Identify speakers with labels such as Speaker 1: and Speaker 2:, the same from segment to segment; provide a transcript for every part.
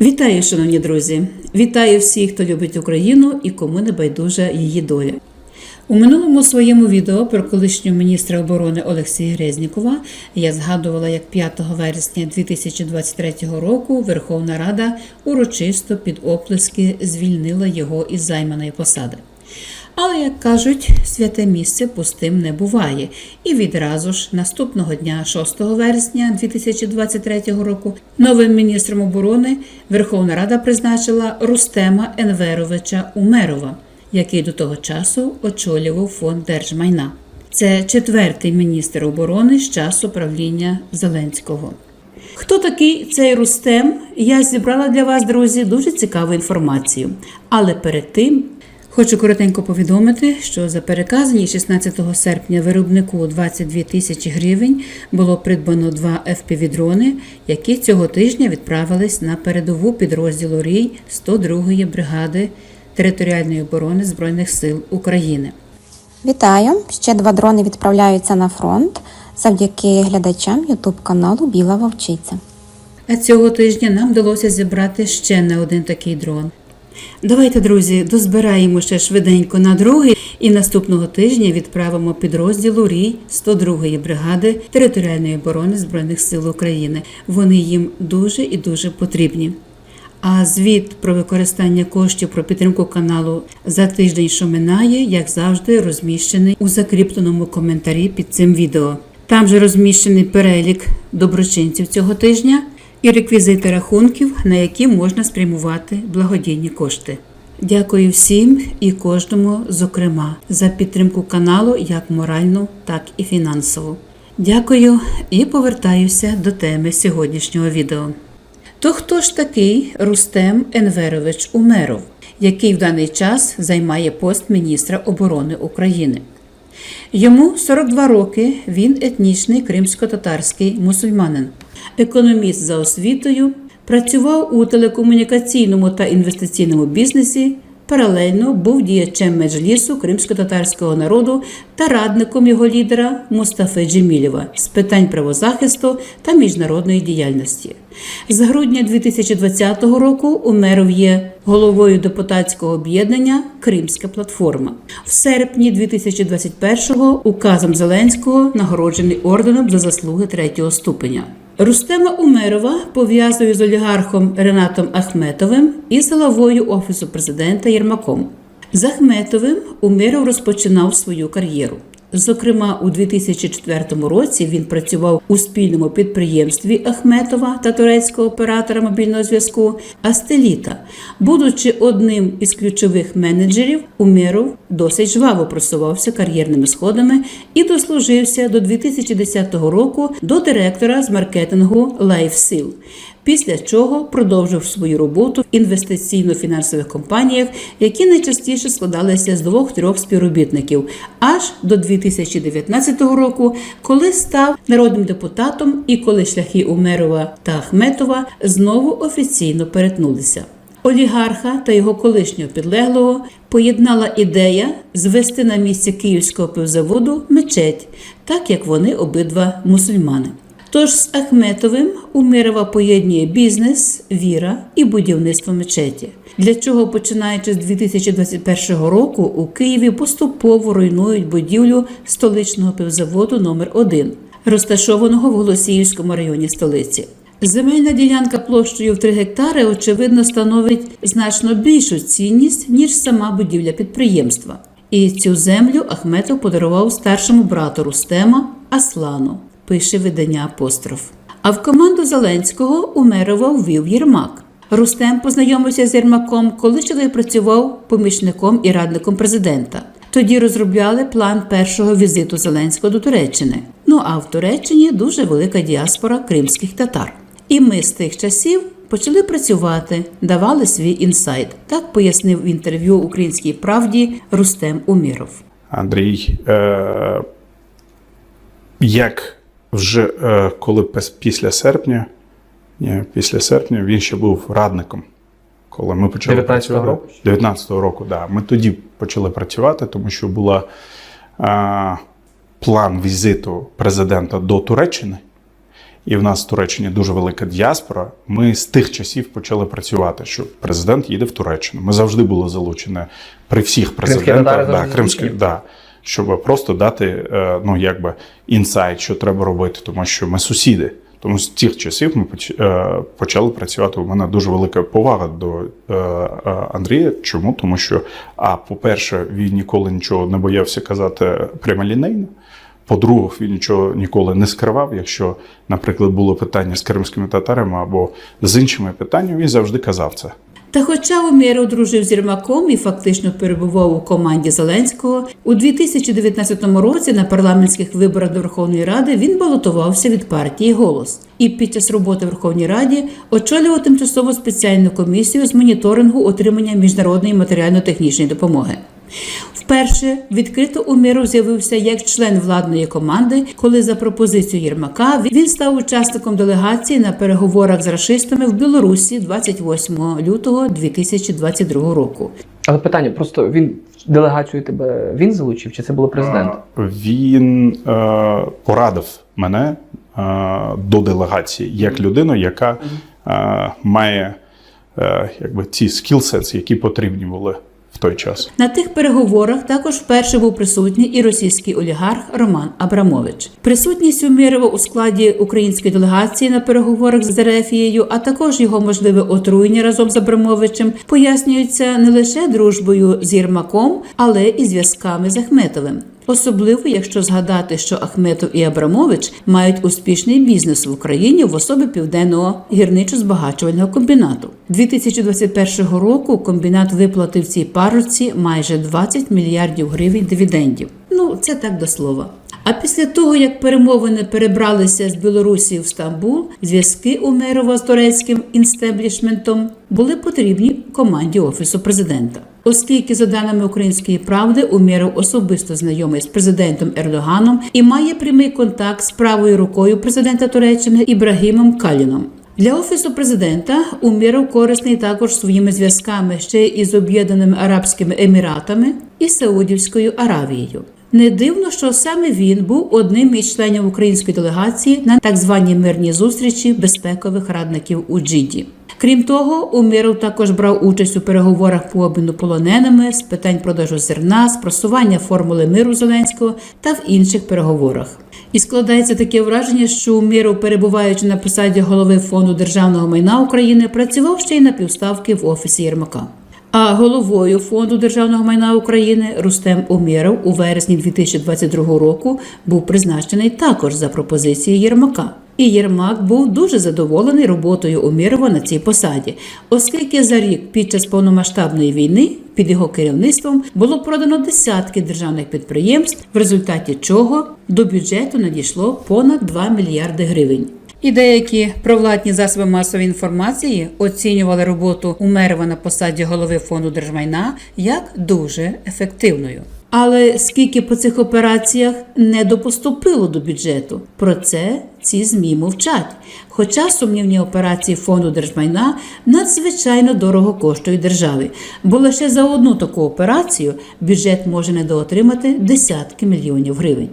Speaker 1: Вітаю, шановні друзі! Вітаю всіх, хто любить Україну і кому не байдужа її доля. У минулому своєму відео про колишнього міністра оборони Олексія Резнікова я згадувала, як 5 вересня 2023 року Верховна Рада урочисто під оплески звільнила його із займаної посади. Але, як кажуть, святе місце пустим не буває. І відразу ж наступного дня, 6 вересня 2023 року, новим міністром оборони Верховна Рада призначила Рустема Енверовича Умерова, який до того часу очолював фонд держмайна. Це четвертий міністр оборони з часу правління Зеленського. Хто такий цей Рустем? Я зібрала для вас, друзі, дуже цікаву інформацію. Але перед тим хочу коротенько повідомити, що за переказані 16 серпня виробнику 22 тисячі гривень було придбано два FPV-дрони, які цього тижня відправились на передову підрозділу РІЙ 102-ї бригади територіальної оборони Збройних сил України.
Speaker 2: Вітаю! Ще два дрони відправляються на фронт завдяки глядачам Ютуб каналу Біла Вовчиця.
Speaker 1: А цього тижня нам вдалося зібрати ще не один такий дрон. Давайте, друзі, дозбираємо ще швиденько на другий і наступного тижня відправимо підрозділу РІ 102-ї бригади територіальної оборони Збройних сил України. Вони їм дуже і дуже потрібні. А звіт про використання коштів про підтримку каналу за тиждень, що минає, як завжди, розміщений у закріпленому коментарі під цим відео. Там же розміщений перелік доброчинців цього тижня і реквізити рахунків, на які можна спрямувати благодійні кошти. Дякую всім і кожному, зокрема, за підтримку каналу як моральну, так і фінансову. Дякую і повертаюся до теми сьогоднішнього відео. То хто ж такий Рустем Енверович Умеров, який в даний час займає пост міністра оборони України? Йому 42 роки, він етнічний кримсько-татарський мусульманин, економіст за освітою, працював у телекомунікаційному та інвестиційному бізнесі. Паралельно був діячем меджлісу кримсько-татарського народу та радником його лідера Мустафи Джемілєва з питань правозахисту та міжнародної діяльності. З грудня 2020 року Умеров є головою депутатського об'єднання Кримська платформа. В серпні 2021-го указом Зеленського нагороджений орденом за заслуги третього ступеня. Рустема Умерова пов'язує з олігархом Ренатом Ахметовим і з головою офісу президента Єрмаком. З Ахметовим Умеров розпочинав свою кар'єру. Зокрема, у 2004 році він працював у спільному підприємстві Ахметова та турецького оператора мобільного зв'язку Астеліта. Будучи одним із ключових менеджерів, Умеров досить жваво просувався кар'єрними сходами і дослужився до 2010 року до директора з маркетингу LifeSeal, після чого продовжив свою роботу в інвестиційно-фінансових компаніях, які найчастіше складалися з двох-трьох співробітників, аж до 2019 року, коли став народним депутатом і коли шляхи Умерова та Ахметова знову офіційно перетнулися. Олігарха та його колишнього підлеглого поєднала ідея звести на місці київського пивзаводу мечеть, так як вони обидва мусульмани. Тож з Ахметовим Умирова поєднує бізнес, віра і будівництво мечеті, для чого, починаючи з 2021 року, у Києві поступово руйнують будівлю столичного пивзаводу номер 1 розташованого в Голосіївському районі столиці. Земельна ділянка площею в 3 гектари, очевидно, становить значно більшу цінність, ніж сама будівля підприємства. І цю землю Ахметов подарував старшому брату Рустема Аслану, пише видання Апостроф. А в команду Зеленського Умерова ввів Єрмак. Рустем познайомився з Єрмаком, коли чоловік працював помічником і радником президента. Тоді розробляли план першого візиту Зеленського до Туреччини. Ну а в Туреччині дуже велика діаспора кримських татар. І ми з тих часів почали працювати, давали свій інсайт. Так пояснив в інтерв'ю Українській правді Рустем Уміров.
Speaker 3: Андрій, е, як вже е, коли після серпня, ні, після серпня він ще був радником. Коли ми почали
Speaker 4: 19-го
Speaker 3: працювати.
Speaker 4: року?
Speaker 3: 19-го року, да. Ми тоді почали працювати, тому що була е, план візиту президента до Туреччини. і в нас в Туреччині дуже велика діаспора. Ми з тих часів почали працювати, що президент їде в Туреччину. Ми завжди були залучені при всіх президентах.
Speaker 4: татари
Speaker 3: Да, кримські, да, щоб просто дати е, ну, якби, інсайт, що треба робити, тому що ми сусіди. Тому з тих часів ми е, почали працювати. У мене дуже велика повага до е, Андрія. Чому? Тому що, а по-перше, він ніколи нічого не боявся казати прямолінейно. По-друге, він нічого ніколи не скривав. Якщо, наприклад, було питання з кримськими татарами або з іншими питаннями, він завжди казав це.
Speaker 1: Та хоча Умєров дружив з Єрмаком і фактично перебував у команді Зеленського, у 2019 році на парламентських виборах до Верховної Ради він балотувався від партії Голос і під час роботи в Верховній Раді очолював тимчасову спеціальну комісію з моніторингу отримання міжнародної матеріально-технічної допомоги. Вперше відкрито Умєров з'явився як член владної команди, коли за пропозицією Єрмака він став учасником делегації на переговорах з рашистами в Білорусі 28 лютого 2022 року.
Speaker 4: Але питання: просто він делегацію тебе він залучив, чи це було президент?
Speaker 3: Він е, порадив мене е, до делегації як людину, яка е, має е, якби ці скілсетс, які потрібні були в той час.
Speaker 1: На тих переговорах також вперше був присутній і російський олігарх Роман Абрамович. Присутність Умірова у складі української делегації на переговорах з Дерефією, а також його можливе отруєння разом з Абрамовичем, пояснюється не лише дружбою з Єрмаком, але і зв'язками з Ахметовим. Особливо, якщо згадати, що Ахметов і Абрамович мають успішний бізнес в Україні в особі південного гірничо-збагачувального комбінату. 2021 року комбінат виплатив цій парочці майже 20 мільярдів гривень дивідендів. Ну це так до слова. А після того, як перемовини перебралися з Білорусі в Стамбул, зв'язки Умерова з турецьким інстеблішментом були потрібні команді офісу президента. Оскільки, за даними української правди, Умєров особисто знайомий з президентом Ердоганом і має прямий контакт з правою рукою президента Туреччини Ібрагімом Каліном. Для офісу президента Умєров корисний також своїми зв'язками ще й із Об'єднаними Арабськими Еміратами і Саудівською Аравією. Не дивно, що саме він був одним із членів української делегації на так званій мирній зустрічі безпекових радників у Джиді. Крім того, Уміров також брав участь у переговорах по обміну полоненими з питань продажу зерна, спросування формули миру Зеленського та в інших переговорах. І складається таке враження, що Уміров, перебуваючи на посаді голови фонду державного майна України, працював ще й на півставки в офісі Єрмака. А головою фонду державного майна України Рустем Умєров у вересні 2022 року був призначений також за пропозицією Єрмака. І Єрмак був дуже задоволений роботою Умєрова на цій посаді, оскільки за рік під час повномасштабної війни під його керівництвом було продано десятки державних підприємств, в результаті чого до бюджету надійшло понад 2 мільярди гривень. І деякі провладні засоби масової інформації оцінювали роботу Умерова на посаді голови фонду держмайна як дуже ефективною. Але скільки по цих операціях не допоступило до бюджету, про це ці змі мовчать. Хоча сумнівні операції фонду держмайна надзвичайно дорого коштують державі, бо лише за одну таку операцію бюджет може недоотримати десятки мільйонів гривень.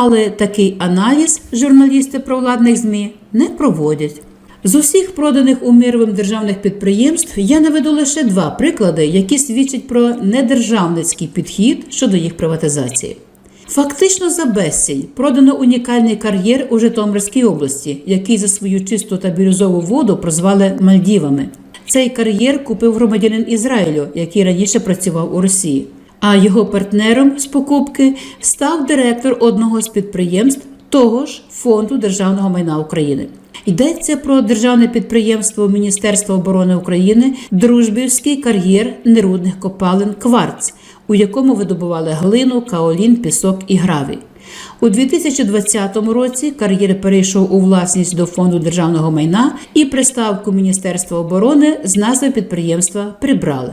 Speaker 1: Але такий аналіз журналісти провладних ЗМІ не проводять. З усіх проданих Уміровим державних підприємств я наведу лише два приклади, які свідчать про недержавницький підхід щодо їх приватизації. Фактично за безцінь продано унікальний кар'єр у Житомирській області, який за свою чисту та бірюзову воду прозвали Мальдівами. Цей кар'єр купив громадянин Ізраїлю, який раніше працював у Росії. А його партнером з покупки став директор одного з підприємств того ж фонду державного майна України. Йдеться про державне підприємство Міністерства оборони України Дружбівський кар'єр нерудних копалин Кварц, у якому видобували глину, каолін, пісок і гравій. У 2020 році кар'єр перейшов у власність до фонду державного майна і приставку Міністерства оборони з назви підприємства прибрали.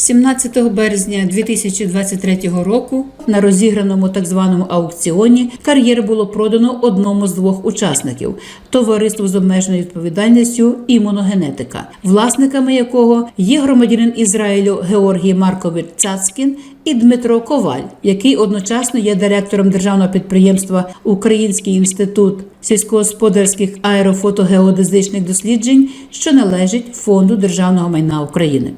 Speaker 1: 17 березня 2023 року на розіграному так званому аукціоні кар'єр було продано одному з двох учасників товариству з обмеженою відповідальністю імуногенетика, власниками якого є громадянин Ізраїлю Георгій Маркович Цацкін і Дмитро Коваль, який одночасно є директором державного підприємства Український інститут сільськогосподарських аерофотогеодезичних досліджень, що належить фонду державного майна України.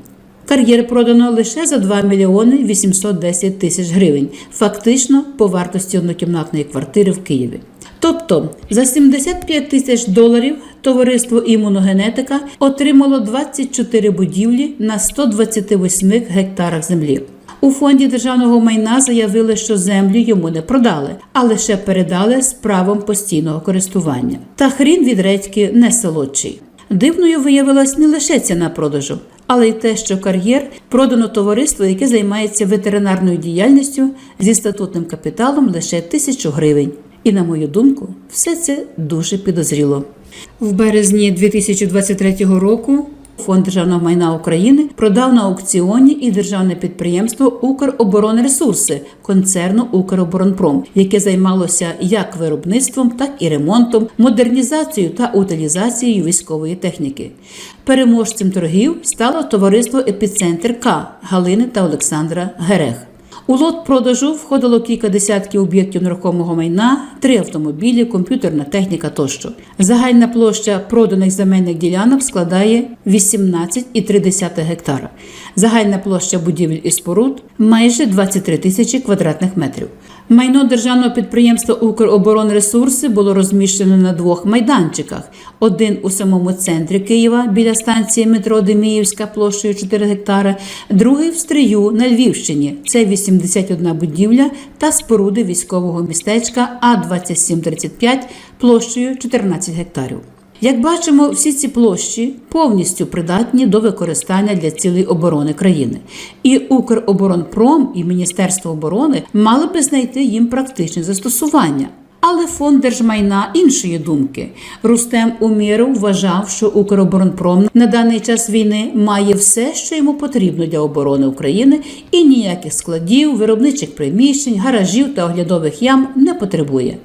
Speaker 1: Кар'єр продано лише за 2 мільйони 810 тисяч гривень, фактично по вартості однокімнатної квартири в Києві. Тобто за 75 тисяч доларів товариство імуногенетика отримало 24 будівлі на 128 гектарах землі. У фонді державного майна заявили, що землю йому не продали, а лише передали з правом постійного користування. Та хрін від редьки не солодший. Дивною виявилась не лише ціна продажу, але й те, що кар'єр продано товариство, яке займається ветеринарною діяльністю зі статутним капіталом лише тисячу гривень. І на мою думку, все це дуже підозріло. В березні 2023 року Фонд державного майна України продав на аукціоні і державне підприємство Укроборонресурси концерну Укроборонпром, яке займалося як виробництвом, так і ремонтом, модернізацією та утилізацією військової техніки. Переможцем торгів стало товариство Епіцентр К Галини та Олександра Герех. У лот продажу входило кілька десятків об'єктів нерухомого майна, три автомобілі, комп'ютерна техніка тощо. Загальна площа проданих земельних ділянок складає 18,3 гектара. Загальна площа будівель і споруд майже 23 тисячі квадратних метрів. Майно державного підприємства Укроборонресурси було розміщено на двох майданчиках: один у самому центрі Києва біля станції метро Деміївська площею 4 гектари, другий в Стрию на Львівщині. Це 81 будівля та споруди військового містечка А2735 площею 14 гектарів. Як бачимо, всі ці площі повністю придатні до використання для цілей оборони країни. І Укроборонпром і Міністерство оборони мали би знайти їм практичне застосування. Але фонд держмайна іншої думки. Рустем Уміров вважав, що Укроборонпром на даний час війни має все, що йому потрібно для оборони України, і ніяких складів, виробничих приміщень, гаражів та оглядових ям не потребує.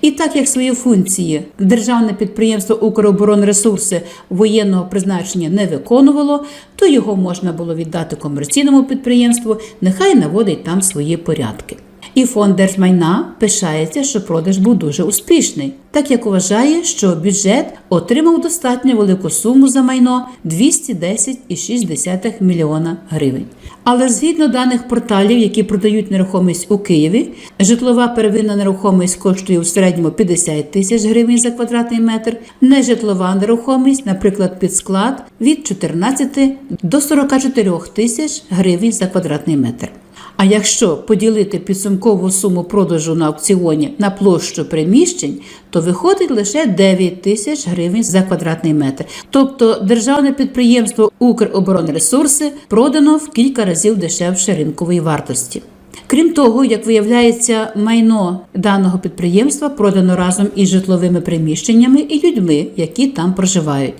Speaker 1: І так як свої функції державне підприємство Укроборонресурси воєнного призначення не виконувало, то його можна було віддати комерційному підприємству, нехай наводить там свої порядки. І фонд держмайна пишається, що продаж був дуже успішний, так як вважає, що бюджет отримав достатньо велику суму за майно 210,6 мільйона гривень. Але згідно даних порталів, які продають нерухомість у Києві, житлова первинна нерухомість коштує у середньому 50 тисяч гривень за квадратний метр, нежитлова нерухомість, наприклад, під склад від 14 до 44 тисяч гривень за квадратний метр. А якщо поділити підсумкову суму продажу на аукціоні на площу приміщень, то виходить лише 9 тисяч гривень за квадратний метр. Тобто державне підприємство Укроборонресурси продано в кілька разів дешевше ринкової вартості. Крім того, як виявляється, майно даного підприємства продано разом із житловими приміщеннями і людьми, які там проживають.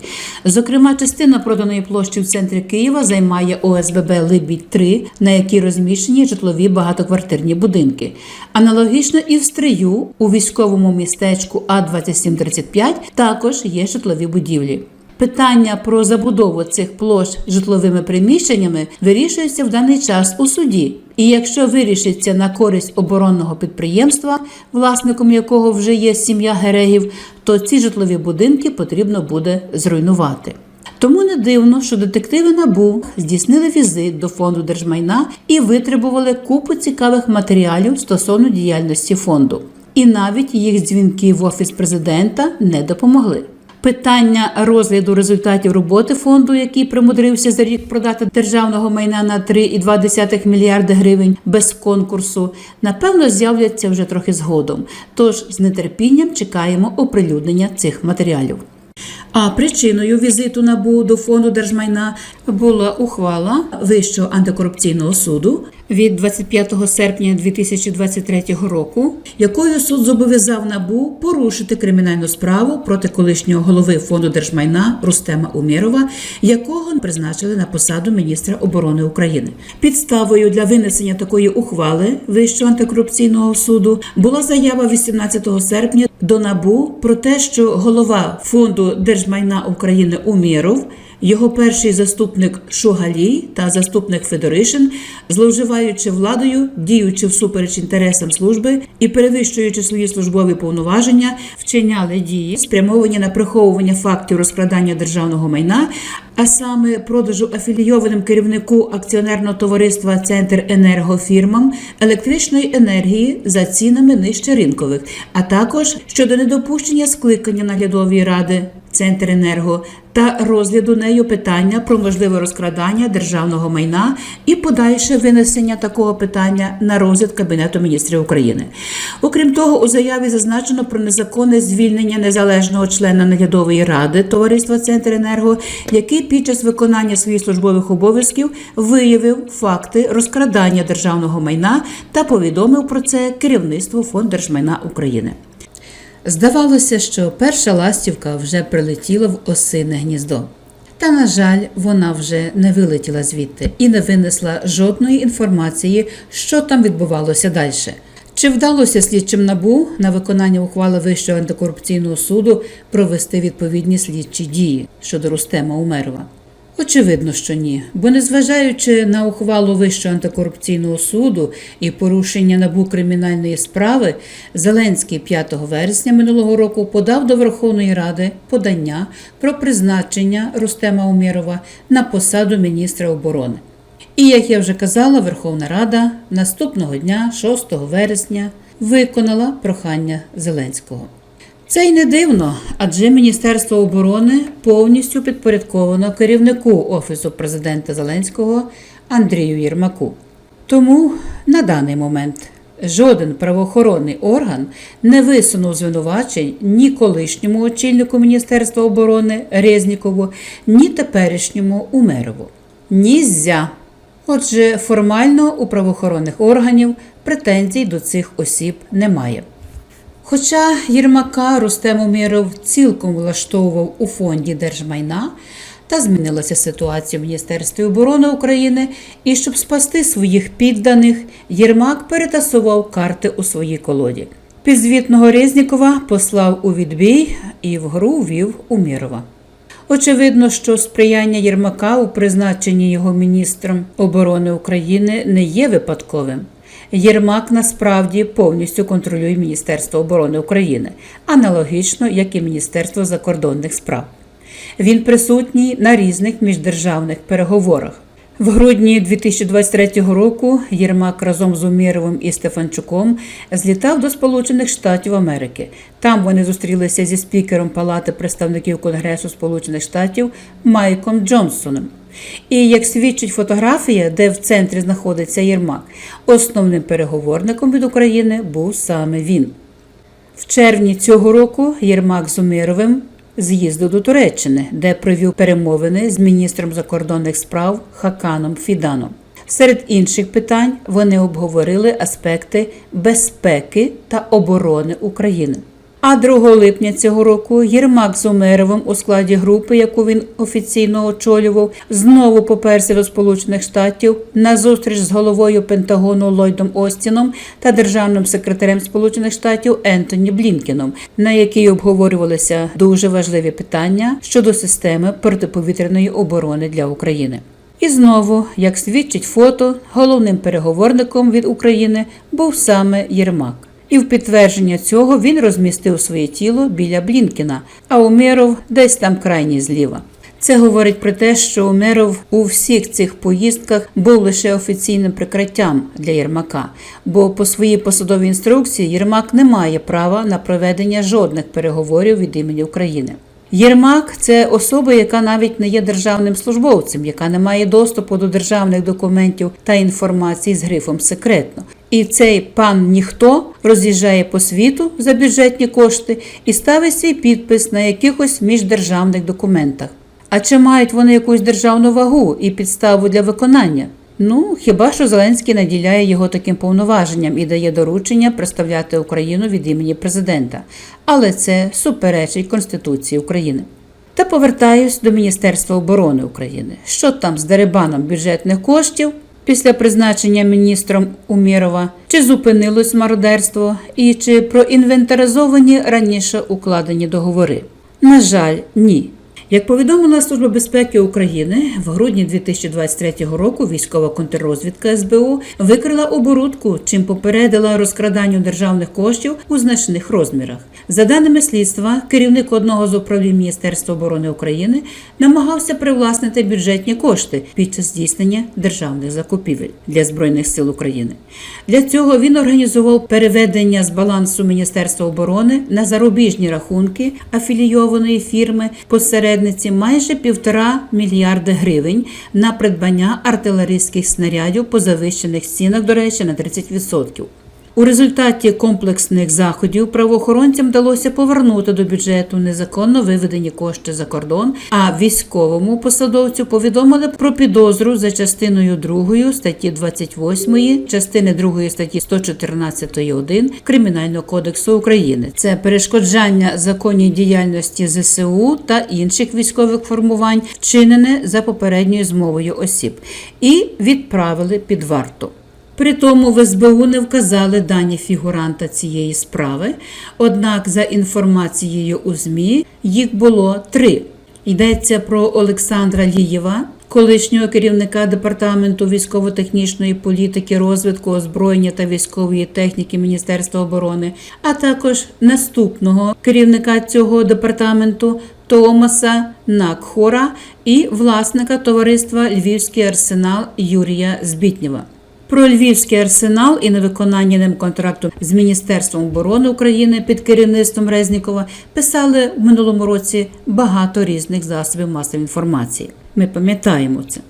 Speaker 1: Зокрема, частина проданої площі в центрі Києва займає ОСББ Либідь 3 на якій розміщені житлові багатоквартирні будинки. Аналогічно і в Стрию у військовому містечку А2735 також є житлові будівлі. Питання про забудову цих площ житловими приміщеннями вирішується в даний час у суді. І якщо вирішиться на користь оборонного підприємства, власником якого вже є сім'я Герегів, то ці житлові будинки потрібно буде зруйнувати. Тому не дивно, що детективи НАБУ здійснили візит до фонду держмайна і витребували купу цікавих матеріалів стосовно діяльності фонду. І навіть їх дзвінки в офіс президента не допомогли. Питання розгляду результатів роботи фонду, який примудрився за рік продати державного майна на 3,2 мільярди гривень без конкурсу, напевно, з'являться вже трохи згодом. Тож з нетерпінням чекаємо оприлюднення цих матеріалів. А причиною візиту НАБУ до фонду держмайна була ухвала Вищого антикорупційного суду від 25 серпня 2023 року, якою суд зобов'язав НАБУ порушити кримінальну справу проти колишнього голови фонду держмайна Рустема Умєрова, якого призначили на посаду міністра оборони України. Підставою для винесення такої ухвали Вищого антикорупційного суду була заява 18 серпня до НАБУ про те, що голова фонду держмайна України Умєров його перший заступник Шугалій та заступник Федоришин, зловживаючи владою, діючи всупереч інтересам служби і перевищуючи свої службові повноваження, вчиняли дії, спрямовані на приховування фактів розкрадання державного майна, а саме продажу афілійованим керівнику акціонерного товариства Центр енергофірмам електричної енергії за цінами нижче ринкових, а також щодо недопущення скликання наглядової ради Центренерго та розгляду нею питання про можливе розкрадання державного майна і подальше винесення такого питання на розгляд Кабінету міністрів України. Окрім того, у заяві зазначено про незаконне звільнення незалежного члена наглядової ради товариства Центренерго, який під час виконання своїх службових обов'язків виявив факти розкрадання державного майна та повідомив про це керівництво Фонд держмайна України. Здавалося, що перша ластівка вже прилетіла в осине гніздо. Та, на жаль, вона вже не вилетіла звідти і не винесла жодної інформації, що там відбувалося далі. Чи вдалося слідчим набу на виконання ухвали Вищого антикорупційного суду провести відповідні слідчі дії щодо Рустема Умерова? Очевидно, що ні, бо незважаючи на ухвалу Вищого антикорупційного суду і порушення набу кримінальної справи, Зеленський 5 вересня минулого року подав до Верховної Ради подання про призначення Рустема Умєрова на посаду міністра оборони. І як я вже казала, Верховна Рада наступного дня, 6 вересня, виконала прохання Зеленського. Це й не дивно, адже Міністерство оборони повністю підпорядковано керівнику Офісу президента Зеленського Андрію Єрмаку. Тому на даний момент жоден правоохоронний орган не висунув звинувачень ні колишньому очільнику Міністерства оборони Резнікову, ні теперішньому Умерову. Нізя. Отже, формально у правоохоронних органів претензій до цих осіб немає. Хоча Єрмака Рустем Умєров цілком влаштовував у фонді держмайна, та змінилася ситуація в Міністерстві оборони України, і щоб спасти своїх підданих, Єрмак перетасував карти у своїй колоді. Підзвітного Резнікова послав у відбій і в гру ввів Умєрова. Очевидно, що сприяння Єрмака у призначенні його міністром оборони України не є випадковим. Єрмак насправді повністю контролює Міністерство оборони України, аналогічно як і Міністерство закордонних справ. Він присутній на різних міждержавних переговорах. В грудні 2023 року Єрмак разом з Умєровим і Стефанчуком злітав до Сполучених Штатів Америки. Там вони зустрілися зі спікером Палати представників Конгресу Сполучених Штатів Майком Джонсоном. І як свідчить фотографія, де в центрі знаходиться Єрмак, основним переговорником від України був саме він. В червні цього року Єрмак з Умировим з'їздив до Туреччини, де провів перемовини з міністром закордонних справ Хаканом Фіданом. Серед інших питань вони обговорили аспекти безпеки та оборони України. А 2 липня цього року Єрмак з Умеровим у складі групи, яку він офіційно очолював, знову поперся до Сполучених Штатів на зустріч з головою Пентагону Ллойдом Остіном та державним секретарем Сполучених Штатів Ентоні Блінкеном, на якій обговорювалися дуже важливі питання щодо системи протиповітряної оборони для України. І знову, як свідчить фото, головним переговорником від України був саме Єрмак. І в підтвердження цього він розмістив своє тіло біля Блінкіна, а Умеров десь там крайній зліва. Це говорить про те, що Умеров у всіх цих поїздках був лише офіційним прикриттям для Єрмака, бо по своїй посадовій інструкції Єрмак не має права на проведення жодних переговорів від імені України. Єрмак це особа, яка навіть не є державним службовцем, яка не має доступу до державних документів та інформації з грифом секретно. І цей пан ніхто роз'їжджає по світу за бюджетні кошти і ставить свій підпис на якихось міждержавних документах. А чи мають вони якусь державну вагу і підставу для виконання? Ну, хіба що Зеленський наділяє його таким повноваженням і дає доручення представляти Україну від імені президента. Але це суперечить Конституції України. Та повертаюсь до Міністерства оборони України. Що там з дерибаном бюджетних коштів після призначення міністром Умірова, Чи зупинилось мародерство і чи проінвентаризовані раніше укладені договори? На жаль, ні. Як повідомила Служба безпеки України, в грудні 2023 року військова контррозвідка СБУ викрила оборудку, чим попередила розкраданню державних коштів у значних розмірах. За даними слідства, керівник одного з управлінь Міністерства оборони України намагався привласнити бюджетні кошти під час здійснення державних закупівель для збройних сил України. Для цього він організував переведення з балансу Міністерства оборони на зарубіжні рахунки афілійованої фірми посередниці майже півтора мільярди гривень на придбання артилерійських снарядів по завищених цінах, до речі, на 30%. У результаті комплексних заходів правоохоронцям вдалося повернути до бюджету незаконно виведені кошти за кордон, а військовому посадовцю повідомили про підозру за частиною 2 статті 28, частини 2 статті 114.1 Кримінального кодексу України. Це перешкоджання законній діяльності ЗСУ та інших військових формувань, вчинене за попередньою змовою осіб, і відправили під варту. При тому в СБУ не вказали дані фігуранта цієї справи, однак, за інформацією у ЗМІ, їх було три. Йдеться про Олександра Лієва, колишнього керівника департаменту військово-технічної політики, розвитку, озброєння та військової техніки Міністерства оборони, а також наступного керівника цього департаменту Томаса Накхора і власника товариства Львівський арсенал Юрія Збітнєва. Про Львівський арсенал і невиконання ним контракту з Міністерством оборони України під керівництвом Резнікова писали в минулому році багато різних засобів масової інформації. Ми пам'ятаємо це.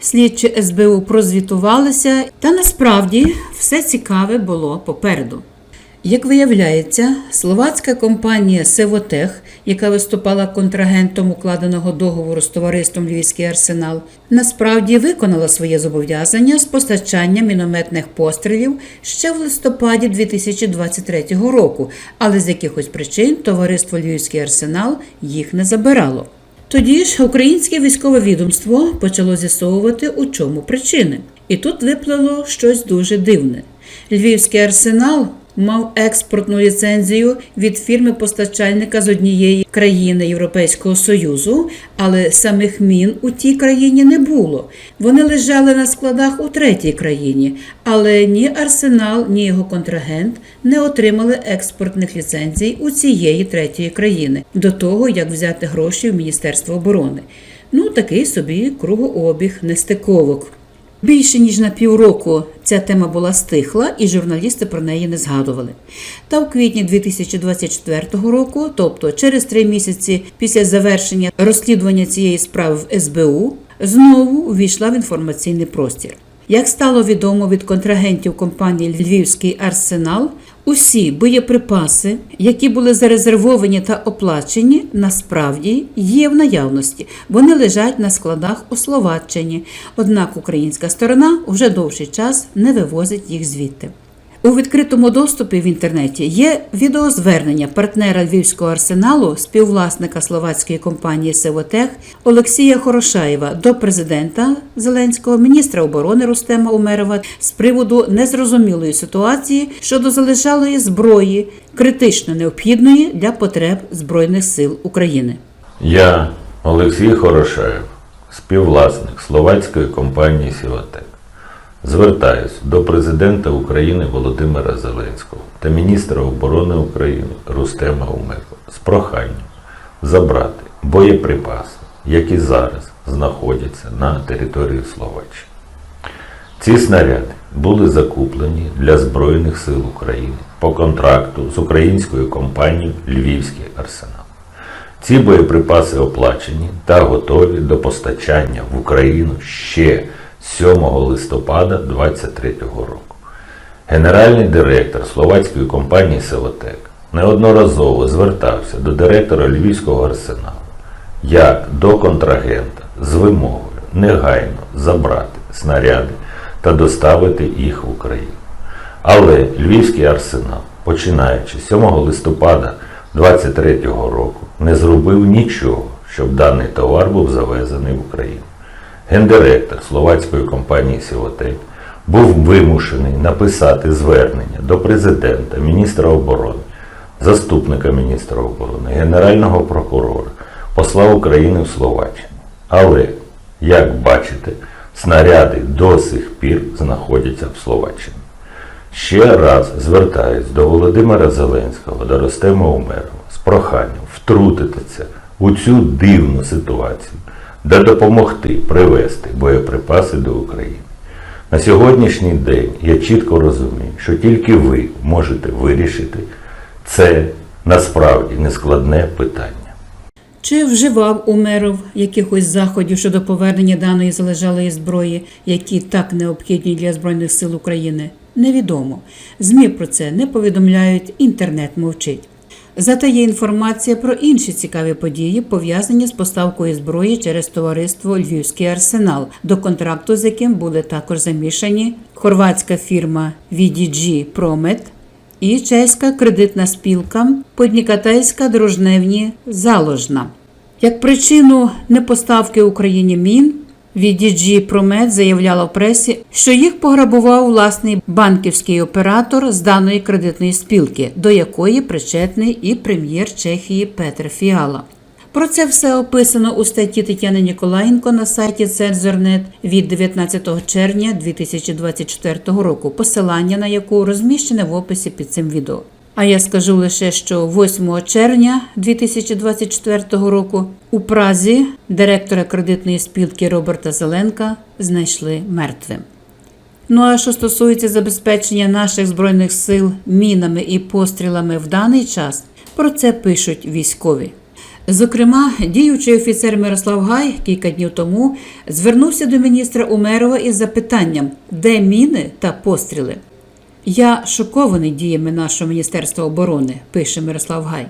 Speaker 1: Слідчі СБУ прозвітувалися, та насправді все цікаве було попереду. Як виявляється, словацька компанія Севотех, яка виступала контрагентом укладеного договору з товариством Львівський арсенал, насправді виконала своє зобов'язання з постачання мінометних пострілів ще в листопаді 2023 року, але з якихось причин товариство Львівський арсенал їх не забирало. Тоді ж українське військове відомство почало з'ясовувати, у чому причини. І тут виплило щось дуже дивне. Львівський арсенал мав експортну ліцензію від фірми-постачальника з однієї країни Європейського Союзу, але самих мін у тій країні не було. Вони лежали на складах у третій країні, але ні арсенал, ні його контрагент не отримали експортних ліцензій у цієї третьої країни до того, як взяти гроші в Міністерство оборони. Ну, такий собі кругообіг нестиковок. Більше ніж на півроку ця тема була стихла, і журналісти про неї не згадували. Та в квітні 2024 року, тобто через три місяці після завершення розслідування цієї справи в СБУ, знову увійшла в інформаційний простір. Як стало відомо від контрагентів компанії Львівський арсенал, усі боєприпаси, які були зарезервовані та оплачені, насправді є в наявності. Вони лежать на складах у Словаччині. Однак українська сторона вже довший час не вивозить їх звідти. У відкритому доступі в інтернеті є відеозвернення партнера Львівського арсеналу, співвласника словацької компанії Севотех Олексія Хорошаєва до президента Зеленського, міністра оборони Рустема Умерова з приводу незрозумілої ситуації щодо залежалої зброї, критично необхідної для потреб Збройних сил України.
Speaker 5: Я, Олексій Хорошаєв, співвласник словацької компанії Сіватек. Звертаюсь до президента України Володимира Зеленського та міністра оборони України Рустема Умерова з проханням забрати боєприпаси, які зараз знаходяться на території Словаччини. Ці снаряди були закуплені для Збройних сил України по контракту з українською компанією Львівський арсенал. Ці боєприпаси оплачені та готові до постачання в Україну ще 7 листопада 2023 року. Генеральний директор словацької компанії Севотек неодноразово звертався до директора Львівського арсеналу як до контрагента з вимогою негайно забрати снаряди та доставити їх в Україну. Але Львівський арсенал, починаючи з 7 листопада 2023 року, не зробив нічого, щоб даний товар був завезений в Україну. Гендиректор словацької компанії Сівотек був вимушений написати звернення до президента, міністра оборони, заступника міністра оборони, генерального прокурора, посла України в Словаччину. Але, як бачите, снаряди до сих пір знаходяться в Словаччині. Ще раз звертаюсь до Володимира Зеленського, до Ростема Умерова з проханням втрутитися у цю дивну ситуацію, де допомогти привезти боєприпаси до України. На сьогоднішній день я чітко розумію, що тільки ви можете вирішити це насправді нескладне питання.
Speaker 1: Чи вживав Умеров якихось заходів щодо повернення даної залежалої зброї, які так необхідні для Збройних сил України? Невідомо. ЗМІ про це не повідомляють, інтернет мовчить. Зате є інформація про інші цікаві події, пов'язані з поставкою зброї через товариство Львівський арсенал, до контракту з яким були також замішані хорватська фірма VDG Promet і чеська кредитна спілка Поднікатейська дружневні заложна. Як причину непоставки Україні мін, VDG Promet заявляла в пресі, що їх пограбував власний банківський оператор з даної кредитної спілки, до якої причетний і прем'єр Чехії Петр Фіала. Про це все описано у статті Тетяни Ніколаєнко на сайті Цензорнет від 19 червня 2024 року, посилання на яку розміщене в описі під цим відео. А я скажу лише, що 8 червня 2024 року у Празі директора кредитної спілки Роберта Зеленка знайшли мертвим. Ну а що стосується забезпечення наших збройних сил мінами і пострілами в даний час, про це пишуть військові. Зокрема, діючий офіцер Мирослав Гай кілька днів тому звернувся до міністра Умерова із запитанням, де міни та постріли. Я шокований діями нашого Міністерства оборони, пише Мирослав Гай.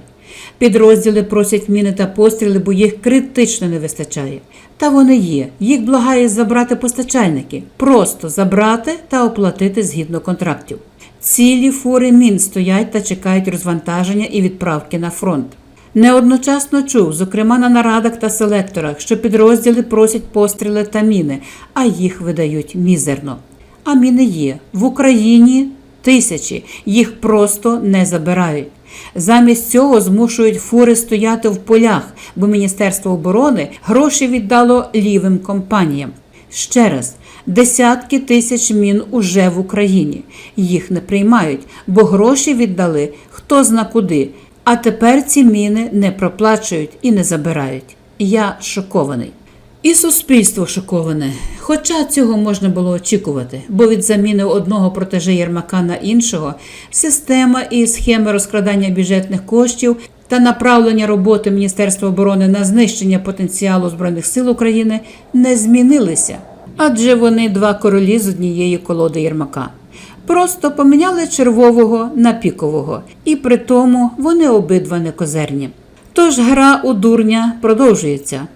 Speaker 1: Підрозділи просять міни та постріли, бо їх критично не вистачає. Та вони є. Їх благають забрати постачальники, просто забрати та оплатити згідно контрактів. Цілі фури мін стоять та чекають розвантаження і відправки на фронт. Неодночасно чув, зокрема на нарадах та селекторах, що підрозділи просять постріли та міни, а їх видають мізерно. А міни є в Україні тисячі, їх просто не забирають. Замість цього змушують фури стояти в полях, бо Міністерство оборони гроші віддало лівим компаніям. Ще раз, десятки тисяч мін уже в Україні. Їх не приймають, бо гроші віддали хто зна куди. А тепер ці міни не проплачують і не забирають. Я шокований. І суспільство шоковане. Хоча цього можна було очікувати, бо від заміни одного протеже Єрмака на іншого система і схеми розкрадання бюджетних коштів та направлення роботи Міністерства оборони на знищення потенціалу Збройних сил України не змінилися, адже вони два королі з однієї колоди Єрмака. Просто поміняли червового на пікового, і при тому вони обидва не козерні. Тож гра у дурня продовжується.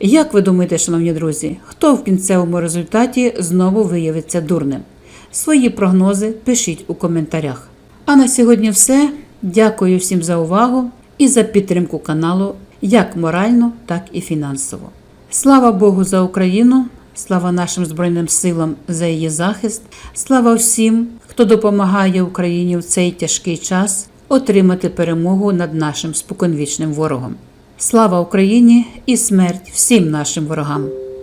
Speaker 1: Як ви думаєте, шановні друзі, хто в кінцевому результаті знову виявиться дурним? Свої прогнози пишіть у коментарях. А на сьогодні все. Дякую всім за увагу і за підтримку каналу як морально, так і фінансово. Слава Богу за Україну! Слава нашим Збройним силам за її захист! Слава всім, хто допомагає Україні в цей тяжкий час отримати перемогу над нашим споконвічним ворогом. Слава Україні і смерть всім нашим ворогам!